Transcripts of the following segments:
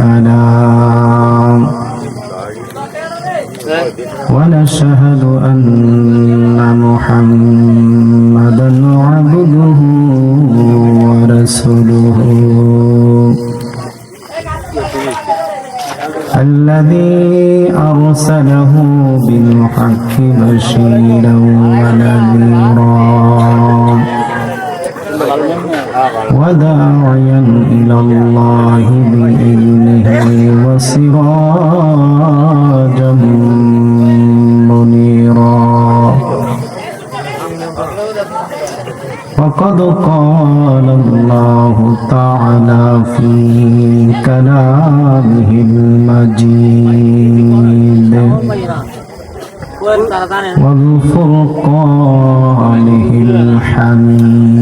أنام ونشهد أن محمدا عبده ورسوله. الذي أرسله بالحق بشيرا ونذيرا. وداعيا إلى الله بإذنه وسراجا منيرا. وقد قال الله تعالى في كلامه المجيد. والفرقانه. الحميد.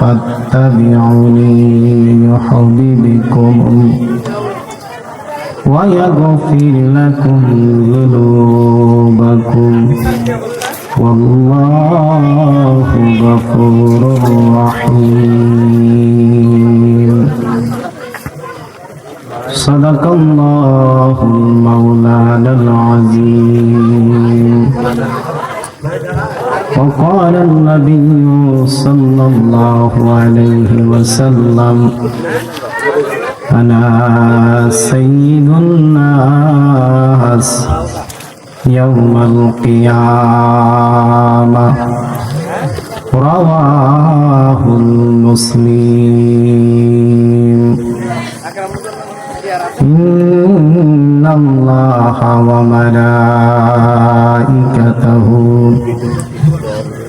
فاتبعوني يحببكم ويغفر لكم ذنوبكم. والله غفور رحيم. صدق الله المولانا العظيم. وقال النبي صلى الله عليه وسلم أنا سيد الناس يوم القيامة. رواه المسلم. إن الله وملائكته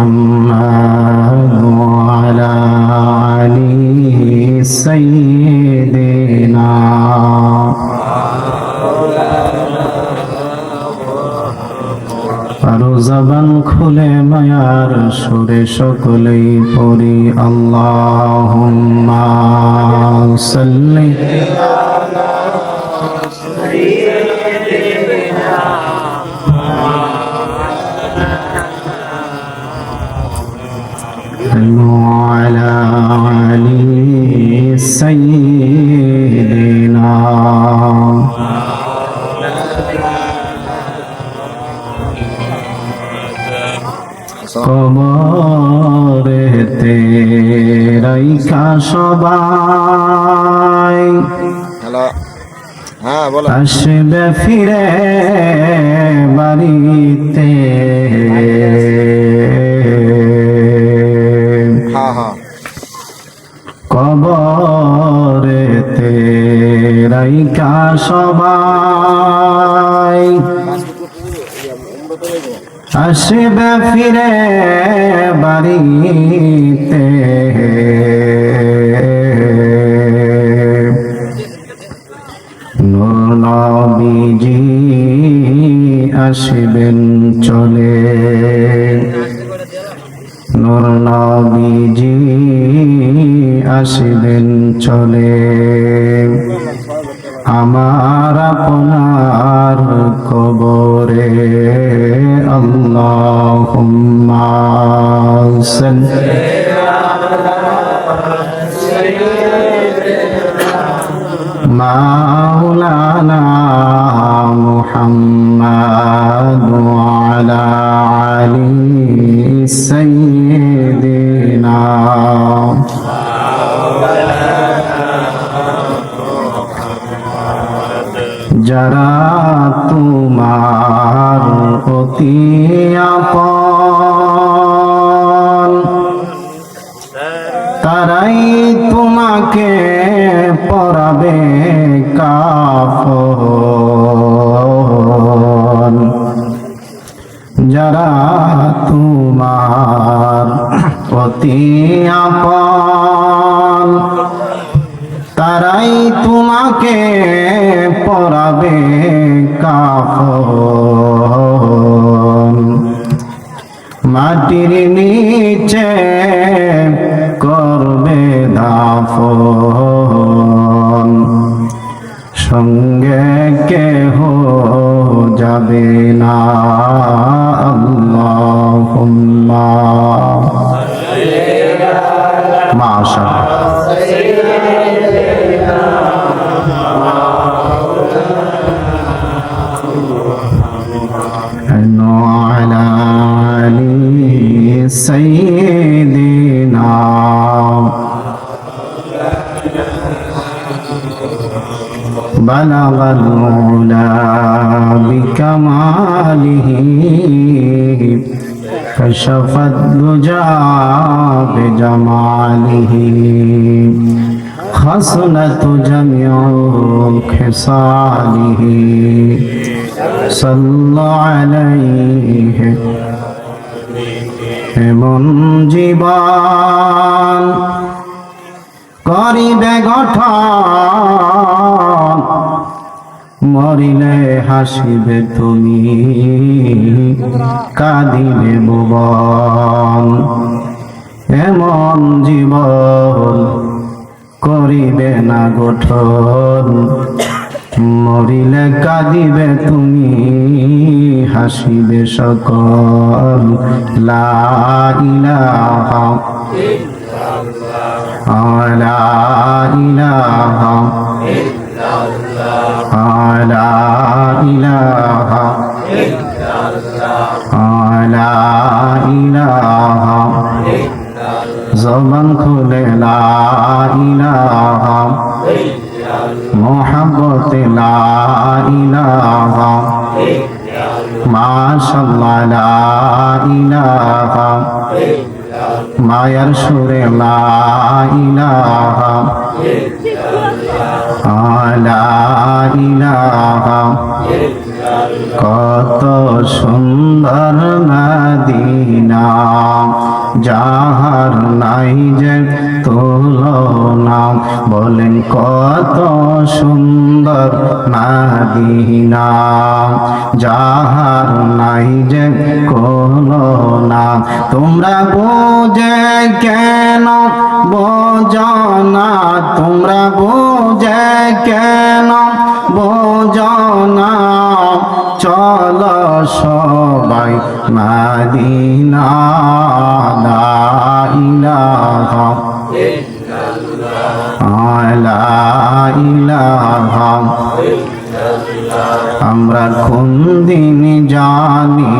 محمد وعلى علي سيدنا আরো জবান খুলে মায়ার সুরে সকলেই পড়ি আল্লাহ সাল্লি কবরেতে রাইখা সবাই। হ্যালো। হ্যাঁ বলো। আসবে ফিরে বাড়িতে। হ্যাঁ হ্যাঁ। কবরেতে রাইখা সবাই। আসবে ফিরে বাড়িতে। নবীজি আসবেন চলে। নূর নবীজি আসবেন চলে। আমার আপনার কবরে আল্লাহ মাওলানা মুহাম্মদ আলা আলী সাইয়্যিদিনা যারা তোমার অতি আপন তারাই তোমাকে পরাবে কাফন। যারা তোমার অতি আপন তারাই তোমাকে পরাবে কাফন। মাটির নিচে করবে দাফন। সঙ্গে কে কেহ যাবে না মাশাআল্লাহ। كشف الدجى بجماله خصلة جميع خصاله صلى عليه এমন জীবন করিবে গঠন মরিলে হাসিবে তুমি, কাঁদিবে ভুবন এমন জীবন করিবে না গঠন, মরিলে কাঁদিবে তুমি, হাসিবে সকল। লা ইলাহা জবান খুলে লা ইলাহা মোহাম্মত লা ইলাহা মাশাআল্লাহ লা ইলাহা মায়ার সুরে লা ইলাহা লা কত সুন্দর নদীনা যাহার নাই যে তুলনা, বলেন কত সুন্দর মদিনা যাহার নাই যে না তোমরা বোঝে কেন? বোঝনা, তোমরা বোঝে কেন? বোঝনা, চল সবাই মাদিনা ইলাহা আমরা কোন দিন জানি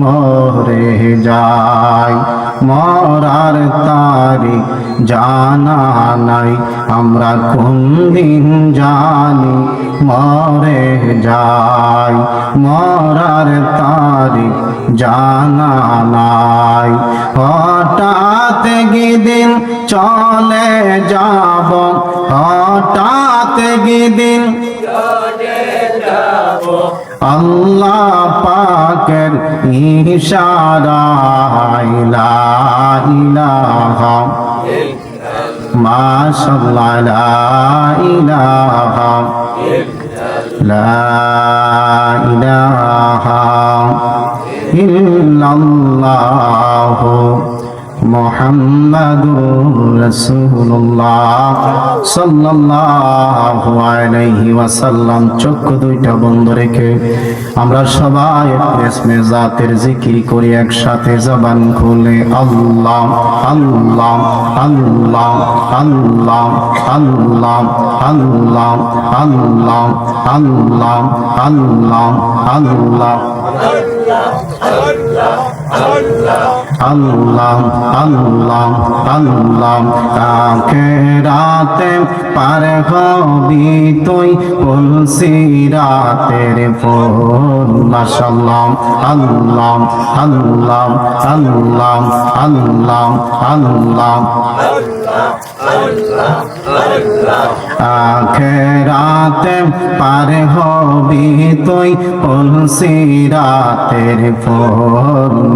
মরে যাই, মরার তারিখ জানা নাই, আমরা কোন দিন জানি মরে যাই, মরার তারিখ জানা নাই। হঠাৎ গিদিন চলে যাব হঠাৎ গিদিন আল্লাহ পাকের ইশারায় লা ইলাহা মাশাআল্লাহ লা লা মোহাম্মদুর রাসূলুল্লাহ সাল্লাল্লাহু আলাইহি ওয়াসাল্লাম। চক্ষু দুইটা বন্ধ রেখে আমরা সবাই ইসমে জাতের জিকির করি, একসাথে জবান খুলে আল্লাহ আল্লাহ আল্লাহ আল্লাহ আল্লাহ আল্লাহ আল্লাহ আল্লাহ আল্লাহ আল্লাহ আল্লাহ আল্লাহ। আল্লাহ কাকে রাতে পার হবি তুই তুলসি রাতের ফোন মাশাল্লাহ আল্লাহ আল্লাহ আল্লাহ আল্লাহ আল্লাহ আখেরাতে পার হবি তুই তুলসি রাতের ফোন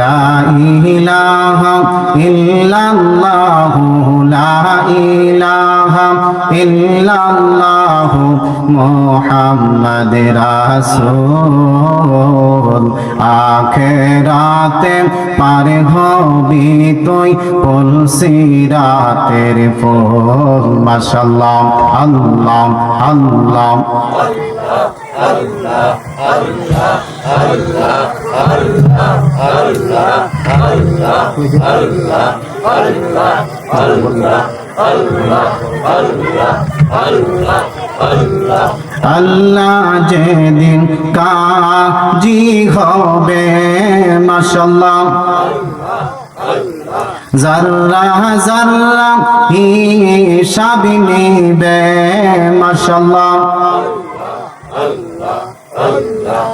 লা ইলাহা ইল্লাল্লাহু লা ইলাহা ইল্লাল্লাহু মুহাম্মাদ রাসূল। আখেরাতে পার হবি তুই পুলসিরাতের ফুল। মাশাআল্লাহ আল্লাহ আল্লাহ। আল্লাহ আল্লাহ আল্লাহ আল্লাহ আল্লাহ। যেদিন কাজি হবে মাশাল্লাহ জাররা জাররা হিসাব নিবে মাশাল্লাহ আল্লাহ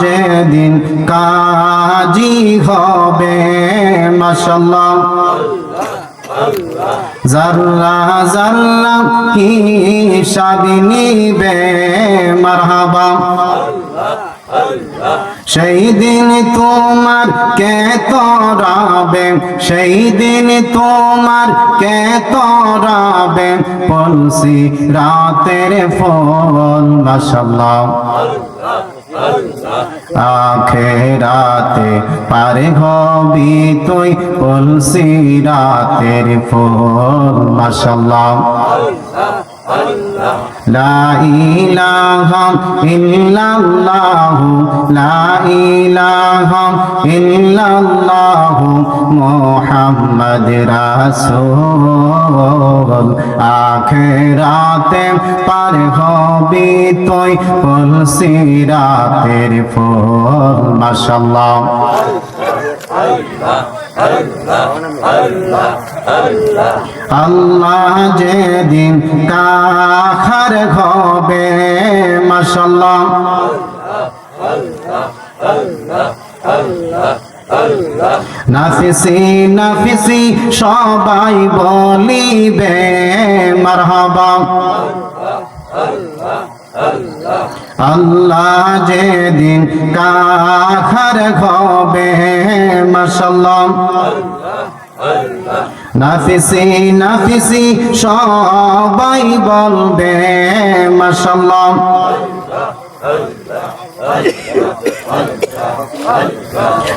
যেদিন কাজী হবে জাল্লা জাল্লা কি হিসাব নিবে মারহাবা। সেই দিন তোমার কে তরাবে? সেই দিন তোমার কে তরাবে? পলসি রাতের ফল মাশাল্লাহ আখেরাতে পারে হবি তুই পলসি রাতের ফল মাশাল্লাহ لا إله إلا الله لا إله إلا الله محمد رسول আখেরাতে পার হবি তুই তুলসি রাতের ফুল মাশাল্লাহ আল্লাহ যেদিন কাখার হবে মাশাল্লাহ নাফিসি নাফিসি সবাই বলিবে মারহাবা। আল্লাহ যেদিন কাখার হবে মাশাল্লাহ নাফিসি নাফিসি সবাই বলবে মাশাল্লাহ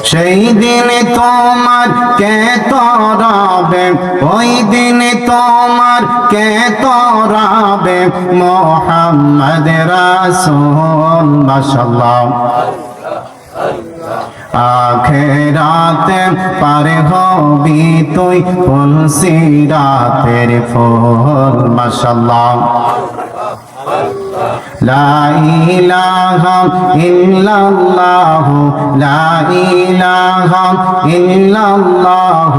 সেই দিন তোমার কে তরাবে ওই দিন তোমার কে তরাবে? মোহাম্মদ রাসূল মাশাল্লাহ আখেরাতে পারে হবি তুই, তুলসি রাতের ফল মাশাল্লাহ লা ইলাহা ইল্লাল্লাহ, লা ইলাহা ইল্লাল্লাহ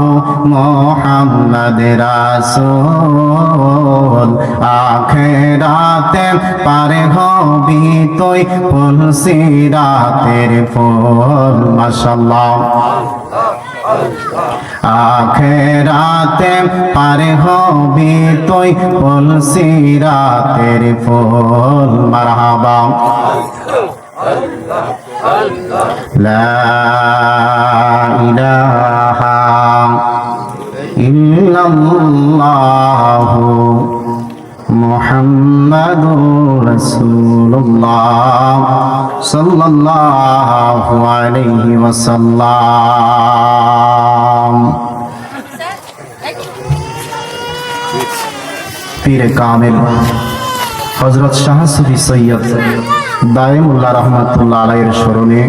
মুহাম্মদ রাসূল। আখিরাতে পারে হবি তুই তুলসি রাতের ফুল মাশাআল্লাহ আখেরাতে পার হবি তুই ফুল সিরাতের ফুল। মারহাবা। লা ইলাহা ইল্লাল্লাহু। محمد رسول الله صلى الله عليه وسلم পীর কামেল হজরত শাহসুফি সৈয়দ দায়েমুল্লাহ রহমতুল্লাহ আলাইয়ের স্মরণে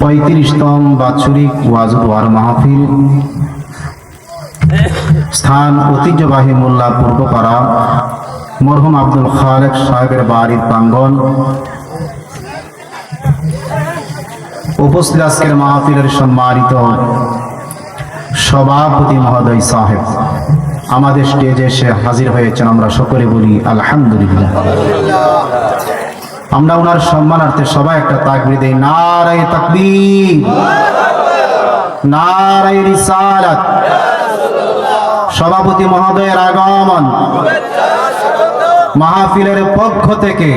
পঁয়ত্রিশতম বাৎসরিক ওয়াজুদ ওয়ার মাহফিল। স্থান ঐতিহ্যবাহী মোল্লা পূর্বপাড়া, মরহুম আব্দুল খালেক সাহেবের বাড়ির প্রাঙ্গন উপস্থিত আজকের মাহফিলের সম্মানিত সভাপতি মহোদয় সাহেব, আমাদের স্টেজে এসে হাজির হয়েছেন আমরা সকলে বলি আলহামদুলিল্লাহ। আমরা ওনার সম্মানার্থে সবাই একটা তাকবি দেই, নারায় তাকবীর, নারায় রিসালাত। সভাপতি মহোদয়ের আগমন। মাহফিলের পক্ষ থেকে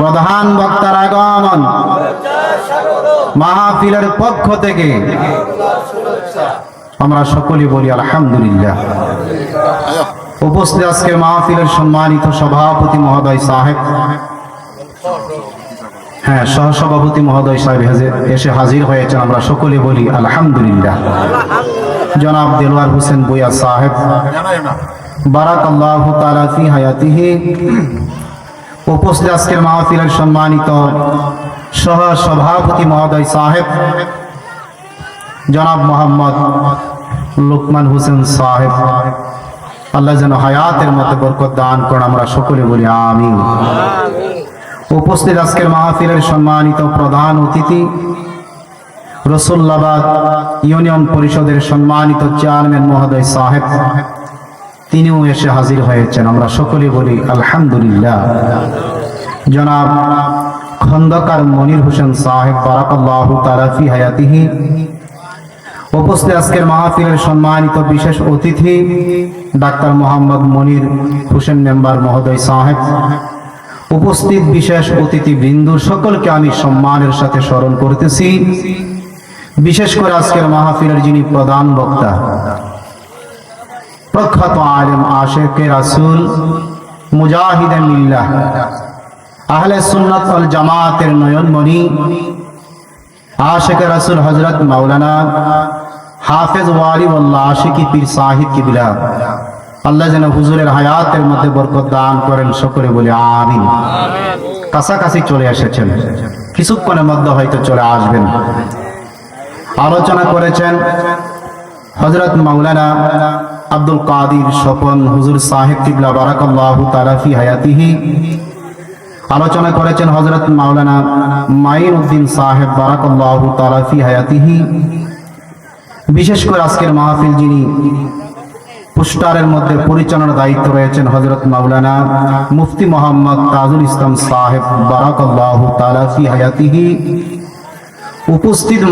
প্রধান বক্তার আগমন। মাহফিলের পক্ষ থেকে আমরা সকলে বলি আলহামদুলিল্লাহ। উপস্থিত আজকের মাহফিলের সম্মানিত সভাপতি মহোদয় সাহেব। হ্যাঁ সহসভাপতি মহোদয় সাহেব এসে হাজির হয়েছে আমরা সকলে বলি আলহামদুলিল্লাহ। জনাব দেলওয়ার হোসেন বইয়া সাহেব। বারাক আল্লাহ তাআলা ফি হায়াতিহি। উপস্থিত আজকের মাহফিলের সম্মানিত সহ সভাপতি মহোদয় সাহেব জনাব মোহাম্মদ লুকমান হোসেন সাহেব। আল্লাহ যেন হায়াতের মধ্যে বরকত দান করেন আমরা সকলে বলি আমিন। উপস্থিত আজকের মাহফিলের সম্মানিত প্রধান অতিথি রসুল্লাবাদ ইউনিয়ন পরিষদের সম্মানিত চেয়ারম্যান মহোদয় সাহেব, তিনিও এসে হাজির হয়েছেন। আমরা সকলে বলি আলহামদুলিল্লাহ। জনাব খন্দকার মনির হোসেন সাহেব, বারাকাল্লাহ তারাফি হায়াতিহি। উপস্থিত আজকের মাহফিলের সম্মানিত বিশেষ অতিথি ডাক্তার মোহাম্মদ মনির হোসেন মেম্বার মহোদয় সাহেব, উপস্থিত বিশেষ অতিথি বৃন্দু সকলকে আমি সম্মানের সাথে স্মরণ করতেছি। বিশেষ করে আজকের মাহফিলের যিনি প্রধান বক্তা প্রখ্যাত আলেম আশেকে রাসুল মুজাহিদে মিল্লাহ আহলে সুন্নাত ওয়াল জামাতের নয়নমণি আশেকে রাসুল হজরত মাওলানা হাফেজ ওয়ালি ওয়াল্লাহ আশিকি পীর সাহিব কিবিলা। আল্লাহ যেন হুজুরের হায়াতের মধ্যে বরকত দান করেন সকলে বলে আমিন। কাছাকাছি চলে এসেছেন। কিছুক্ষণের মধ্যে হয়তো চলে আসবেন। আলোচনা করেছেন হজরত মাওলানা আব্দুল কাদির স্বপন হুজুর সাহেব কিবলা বারাকাল্লাহু তাআলা ফি হায়াতিহি। আলোচনা করেছেন হজরত মাওলানা মাইন উদ্দিন সাহেব বারাকাল্লাহু তাআলা ফি হায়াতিহি। বিশেষ করে আজকের মাহফিল যিনি পুস্টারের মধ্যে পরিচালনার দায়িত্ব রয়েছেন হজরত মাওলানা মুফতি মোহাম্মদ তাজুল ইসলাম সাহেব বারাকাল্লাহু তাআলা ফি হায়াতিহি। উপস্থিত